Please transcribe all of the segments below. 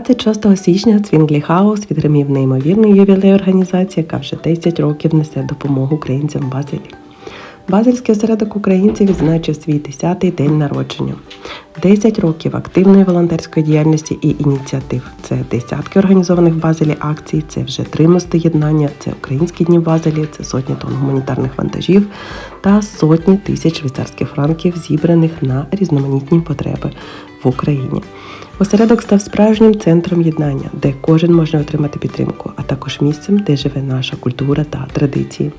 26 січня Цвінглі Хаус відгримів неймовірний ювілей організації, яка вже 10 років несе допомогу українцям в Базелі. Базельський осередок українців відзначив свій 10-й день народження. 10 років активної волонтерської діяльності і ініціатив. Це десятки організованих в Базелі акцій, це вже три мости єднання, це українські дні в Базелі, це сотні тонн гуманітарних вантажів та сотні тисяч швейцарських франків, зібраних на різноманітні потреби в Україні. Осередок став справжнім центром єднання, де кожен може отримати підтримку, а також місцем, де живе наша культура та традиції.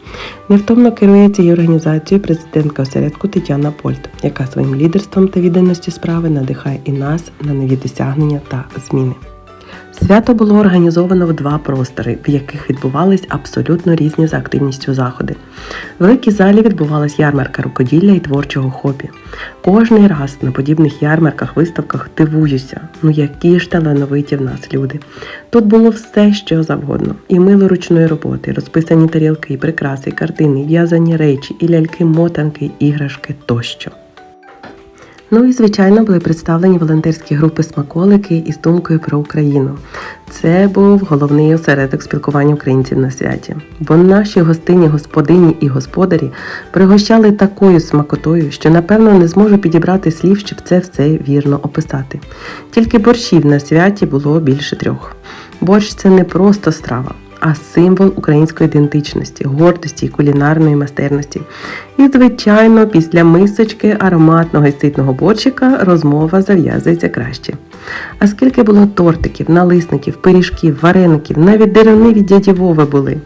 Невтомно керує цією організацією президентка осередку Тетяна Польт, яка своїм лідерством та відданості справи надихає і нас на нові досягнення та зміни. Свято було організовано в два простори, в яких відбувались абсолютно різні за активністю заходи. В великій залі відбувалась ярмарка рукоділля і творчого хобі. Кожний раз на подібних ярмарках, виставках дивуюся, ну які ж талановиті в нас люди. Тут було все, що завгодно: і мило ручної роботи, розписані тарілки, і прикраси, картини, в'язані речі, і ляльки, мотанки, іграшки тощо. Ну і звичайно були представлені волонтерські групи смаколики із думкою про Україну. Це був головний осередок спілкування українців на святі. Бо наші гостині, господині і господарі пригощали такою смакотою, що напевно не зможу підібрати слів, щоб це все вірно описати. Тільки борщів на святі було більше трьох. Борщ це не просто страва. А символ української ідентичності, гордості і кулінарної майстерності. І, звичайно, після мисочки ароматного і ситного борщика розмова зав'язується краще. А скільки було тортиків, налисників, пиріжків, вареників, навіть деруни від дяді Вови були.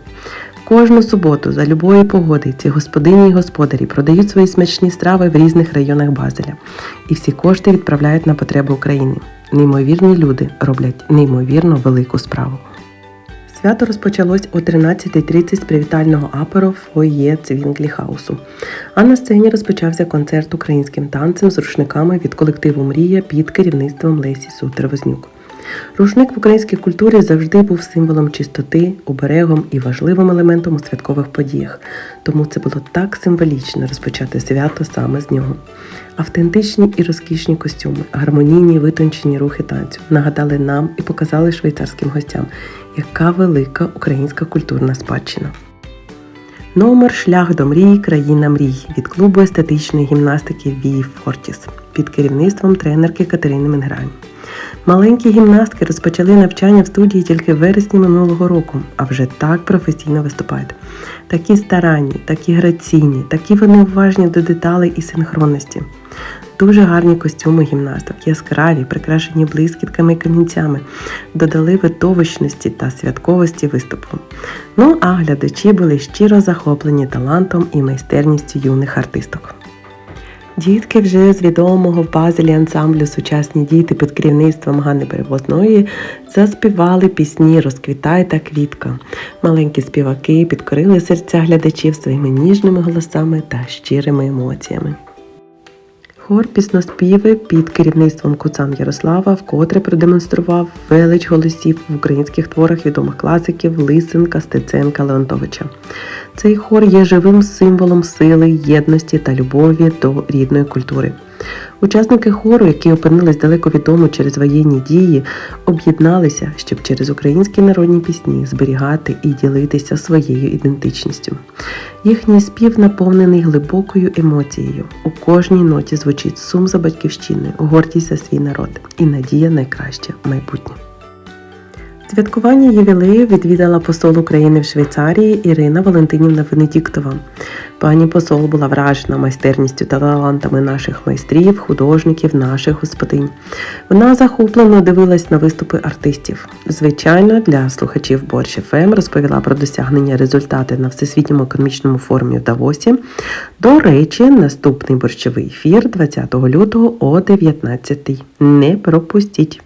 Кожну суботу за любої погоди ці господині і господарі продають свої смачні страви в різних районах Базеля. І всі кошти відправляють на потреби України. Неймовірні люди роблять неймовірно велику справу. Свято розпочалось о 13.30 з привітального аперу фоє Цвінглі Хаусу. А на сцені розпочався концерт українським танцем з рушниками від колективу Мрія під керівництвом Лесі Сутер-Вознюк. Рушник в українській культурі завжди був символом чистоти, оберегом і важливим елементом у святкових подіях, тому це було так символічно розпочати свято саме з нього. Автентичні і розкішні костюми, гармонійні витончені рухи танцю нагадали нам і показали швейцарським гостям, яка велика українська культурна спадщина. Номер Шлях до мрії країна мрій від клубу естетичної гімнастики Вії Фортіс під керівництвом тренерки Катерини Менграні. Маленькі гімнастки розпочали навчання в студії тільки в вересні минулого року, а вже так професійно виступають. Такі старанні, такі граційні, такі вони уважні до деталей і синхронності. Дуже гарні костюми гімнасток, яскраві, прикрашені блискітками і камінцями, додали видовищності та святковості виступу. Ну а глядачі були щиро захоплені талантом і майстерністю юних артисток. Дітки вже з відомого в Базелі ансамблю Сучасні діти під керівництвом Ганни Перевозної заспівали пісні Розквітай та квітка. Маленькі співаки підкорили серця глядачів своїми ніжними голосами та щирими емоціями. Хор пісноспіви під керівництвом Куцан Ярослава вкотре продемонстрував велич голосів в українських творах відомих класиків Лисенка, Стеценка, Леонтовича. Цей хор є живим символом сили, єдності та любові до рідної культури. Учасники хору, які опинились далеко від дому через воєнні дії, об'єдналися, щоб через українські народні пісні зберігати і ділитися своєю ідентичністю. Їхній спів наповнений глибокою емоцією. У кожній ноті звучить сум за батьківщиною, гордість за свій народ і надія найкраще майбутнє. Святкування ювілею відвідала посол України в Швейцарії Ірина Валентинівна Венедіктова. Пані посол була вражена майстерністю та талантами наших майстрів, художників, наших господинь. Вона захоплено дивилась на виступи артистів. Звичайно, для слухачів Борщ ФМ розповіла про досягнення результати на всесвітньому економічному форумі в Давосі. До речі, наступний борщовий ефір 20 лютого о 19 Не пропустіть!